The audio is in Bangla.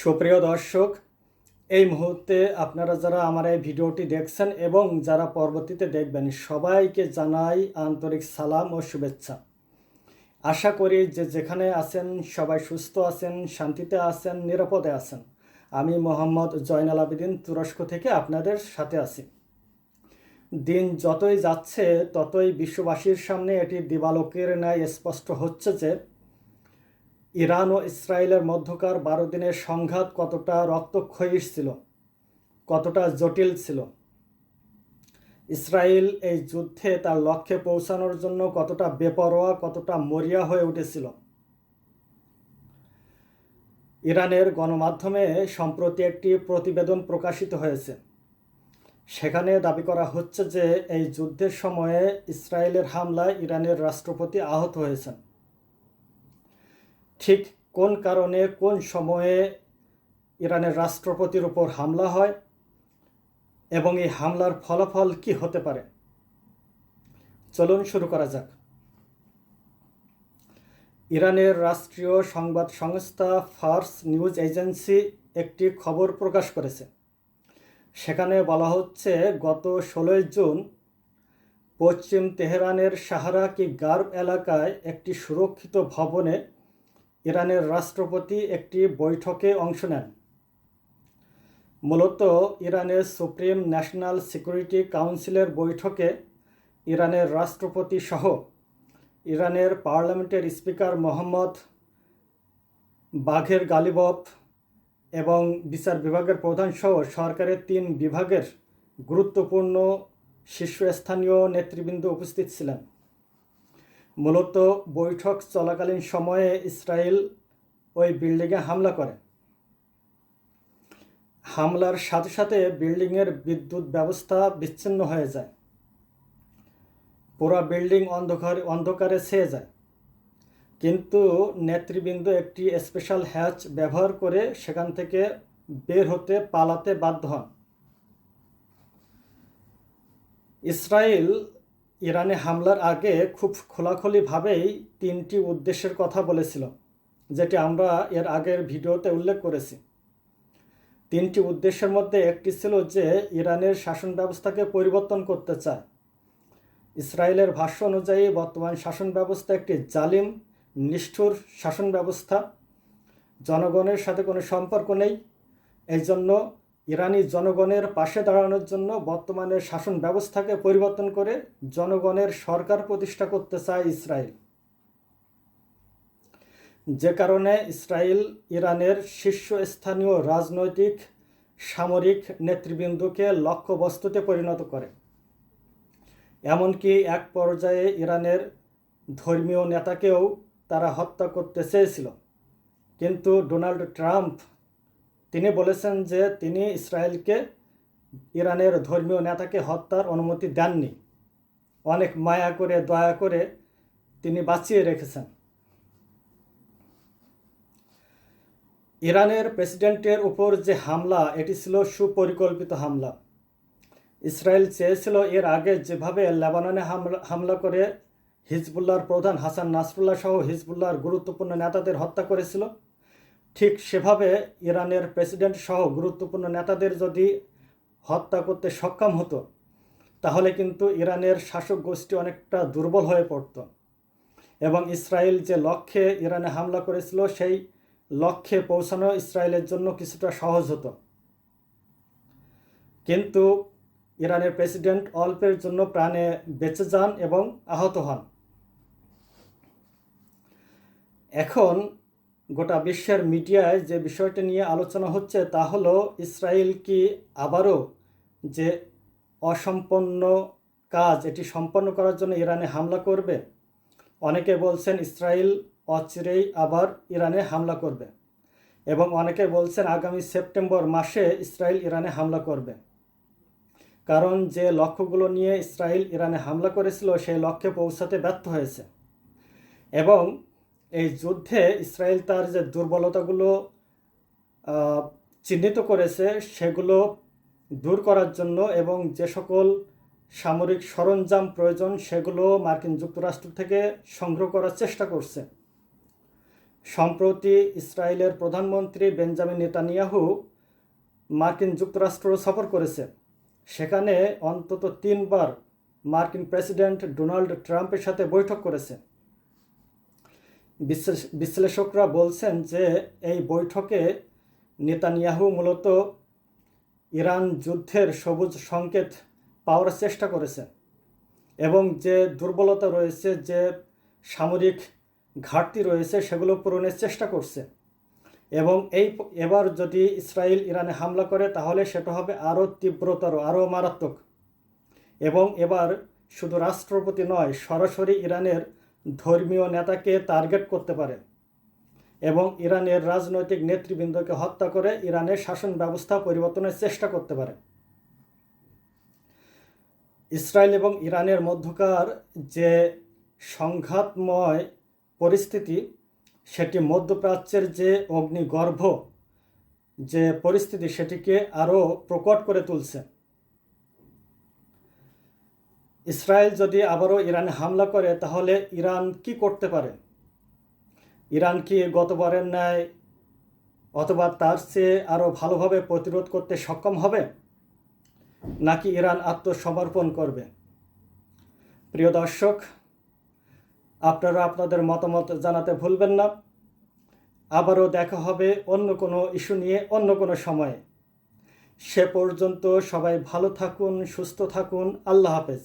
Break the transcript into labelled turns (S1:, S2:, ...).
S1: সুপ্রিয় দর্শক, এই মুহূর্তে আপনারা যারা আমার এই ভিডিওটি দেখছেন এবং যারা পরবর্তীতে দেখবেন, সবাইকে জানাই আন্তরিক সালাম ও শুভেচ্ছা। আশা করি যে যেখানে আছেন, সবাই সুস্থ আছেন, শান্তিতে আছেন, নিরাপদে আছেন। আমি মোহাম্মদ জয়নাল আবেদিন, তুরস্ক থেকে আপনাদের সাথে আছি। দিন যতই যাচ্ছে, ততই বিশ্ববাসীর সামনে এটি দিবালোকের ন্যায় স্পষ্ট হচ্ছে যে ইরান ও ইসরায়েলের মধ্যকার বারো দিনের সংঘাত কতটা রক্তক্ষয়ী ছিল, কতটা জটিল ছিল? ইসরায়েল এই যুদ্ধে তার লক্ষ্যে পৌঁছানোর জন্য কতটা বেপরোয়া, কতটা মরিয়া হয়ে উঠেছিল? ইরানের গণমাধ্যমে সম্প্রতি একটি প্রতিবেদন প্রকাশিত হয়েছে। সেখানে দাবি করা হচ্ছে যে, এই যুদ্ধের সময়ে ইসরায়েলের হামলায় ইরানের রাষ্ট্রপতি আহত হয়েছেন। ঠিক কোন কারণে, কোন সময়ে ইরানের রাষ্ট্রপতির উপর হামলা হয় এবং এই হামলার ফলাফল কি হতে পারে? চলুন শুরু করা যাক। ইরানের রাষ্ট্রীয় সংবাদ সংস্থা ফার্স নিউজ এজেন্সি একটি খবর প্রকাশ করেছে। সেখানে বলা হচ্ছে, গত ষোলোই জুন পশ্চিম তেহরানের সাহারা কি গার্ব এলাকায় একটি সুরক্ষিত ভবনে ইরানের রাষ্ট্রপতি একটি বৈঠকে অংশ নেন। মূলত ইরানের সুপ্রিম ন্যাশনাল সিকিউরিটি কাউন্সিলের বৈঠকে ইরানের রাষ্ট্রপতি সহ ইরানের পার্লামেন্টের স্পিকার মোহাম্মদ বাঘের গালিবফ এবং বিচার বিভাগের প্রধান সহ সরকারের তিন বিভাগের গুরুত্বপূর্ণ শীর্ষস্থানীয় নেতৃবৃন্দ উপস্থিত ছিলেন। মূলত বৈঠক চলাকালীন সময়ে ইসরায়েল ওই বিল্ডিংয়ে হামলা করে। হামলার সাথে সাথে বিল্ডিংয়ের বিদ্যুৎ ব্যবস্থা বিচ্ছিন্ন হয়ে যায়। পুরা বিল্ডিং অন্ধকার, অন্ধকারে ছেয়ে যায়। কিন্তু নেতৃবৃন্দ একটি স্পেশাল হ্যাচ ব্যবহার করে সেখান থেকে বের হতে পালাতে বাধ্য হন। ইসরায়েল ইরানে হামলার আগে খুব খোলাখুলিভাবেই তিনটি উদ্দেশ্যের কথা বলেছিল, যেটি আমরা এর আগের ভিডিওতে উল্লেখ করেছি। তিনটি উদ্দেশ্যের মধ্যে একটি ছিল যে ইরানের শাসন ব্যবস্থাকে পরিবর্তন করতে চায়। ইসরায়েলের ভাষ্য অনুযায়ী বর্তমান শাসন ব্যবস্থা একটি জালিম, নিষ্ঠুর শাসন ব্যবস্থা জনগণের সাথে কোনো সম্পর্ক নেই। এই জন্য ইরানি জনগণের পাশে দাঁড়ানোর জন্য বর্তমানে শাসন ব্যবস্থাকে পরিবর্তন করে জনগণের সরকার প্রতিষ্ঠা করতে চায় ইসরায়েল। যে কারণে ইসরায়েল ইরানের শীর্ষস্থানীয় রাজনৈতিক, সামরিক নেতৃবৃন্দকে লক্ষ্যবস্তুতে পরিণত করে। এমনকি এক পর্যায়ে ইরানের ধর্মীয় নেতাকেও তারা হত্যা করতে চেয়েছিল। কিন্তু ডোনাল্ড ট্রাম্প তিনি বলেছেন যে তিনি ইসরায়েলকে ইরানের ধর্মীয় নেতাকে হত্যার অনুমতি দেননি। অনেক মায়া করে, দয়া করে তিনি বাঁচিয়ে রেখেছেন। ইরানের প্রেসিডেন্টের উপর যে হামলা, এটি ছিল সুপরিকল্পিত হামলা। ইসরায়েল চেয়েছিল এর আগে যেভাবে লেবাননে হামলা হামলা করে হিজবুল্লাহর প্রধান হাসান নাসরুল্লাহ সহ হিজবুল্লাহর গুরুত্বপূর্ণ নেতাদের হত্যা করেছিল ঠিক সেভাবে ইরানের প্রেসিডেন্ট সহ গুরুত্বপূর্ণ নেতাদের যদি হত্যা করতে সক্ষম হতো, তাহলে কিন্তু ইরানের শাসক গোষ্ঠী অনেকটা দুর্বল হয়ে পড়ত। এবং ইসরায়েল যে লক্ষ্যে ইরানে হামলা করেছিল, সেই লক্ষ্যে পৌঁছানো ইসরায়েলের জন্য কিছুটা সহজ হতো। কিন্তু ইরানের প্রেসিডেন্ট অল্পের জন্য প্রাণে বেঁচে যান এবং আহত হন। এখন গোটা বিশ্বের মিডিয়ায় যে বিষয়টি নিয়ে আলোচনা হচ্ছে তা হলো, ইসরায়েল কি আবারও যে অসম্পন্ন কাজ এটি সম্পন্ন করার জন্য ইরানে হামলা করবে? অনেকে বলছেন ইসরায়েল অচিরেই আবার ইরানে হামলা করবে। এবং অনেকে বলছেন আগামী সেপ্টেম্বর মাসে ইসরায়েল ইরানে হামলা করবে। কারণ যে লক্ষ্যগুলো নিয়ে ইসরায়েল ইরানে হামলা করেছিল, সেই লক্ষ্যে পৌঁছাতে ব্যর্থ হয়েছে। এবং এই যুদ্ধে ইসরায়েল তার যে দুর্বলতাগুলো চিহ্নিত করেছে, সেগুলো দূর করার জন্য এবং যে সকল সামরিক সরঞ্জাম প্রয়োজন, সেগুলো মার্কিন যুক্তরাষ্ট্র থেকে সংগ্রহ করার চেষ্টা করছে। সম্প্রতি ইসরায়েলের প্রধানমন্ত্রী বেঞ্জামিন নেতানিয়াহু মার্কিন যুক্তরাষ্ট্র সফর করেছে। সেখানে অন্তত তিনবার মার্কিন প্রেসিডেন্ট ডোনাল্ড ট্রাম্পের সাথে বৈঠক করেছে। বিশ্লেষকরা বলছেন যে এই বৈঠকে নেতানিয়াহু মূলত ইরান যুদ্ধের সবুজ সংকেত পাওয়ার চেষ্টা করেছে এবং যে দুর্বলতা রয়েছে, যে সামরিক ঘাটতি রয়েছে, সেগুলো পূরণের চেষ্টা করছে এবং এই এবার যদি ইসরায়েল ইরানে হামলা করে, তাহলে সেটা হবে আরও তীব্রতর, আরও মারাত্মক এবং এবার শুধু রাষ্ট্রপতি নয়, সরাসরি ইরানের ধর্মীয় নেতাকে টার্গেট করতে পারে এবং ইরানের রাজনৈতিক নেতৃবৃন্দকে হত্যা করে ইরানের শাসন ব্যবস্থা পরিবর্তনের চেষ্টা করতে পারে। ইসরায়েল এবং ইরানের মধ্যকার যে সংঘাতময় পরিস্থিতি, সেটি মধ্যপ্রাচ্যের যে অগ্নিগর্ভ যে পরিস্থিতি, সেটিকে আরও প্রকট করে তুলছে। ইসরায়েল যদি আবারও ইরানে হামলা করে, তাহলে ইরান কি করতে পারে? ইরান কি গতবারের ন্যায় অথবা তার চেয়ে আরও ভালোভাবে প্রতিরোধ করতে সক্ষম হবে? নাকি ইরান আত্মসমর্পণ করবে? প্রিয় দর্শক, আপনারা আপনাদের মতামত জানাতে ভুলবেন না। আবারও দেখা হবে অন্য কোনো ইস্যু নিয়ে অন্য কোনো সময়ে। সে পর্যন্ত সবাই ভালো থাকুন, সুস্থ থাকুন। আল্লাহ হাফেজ।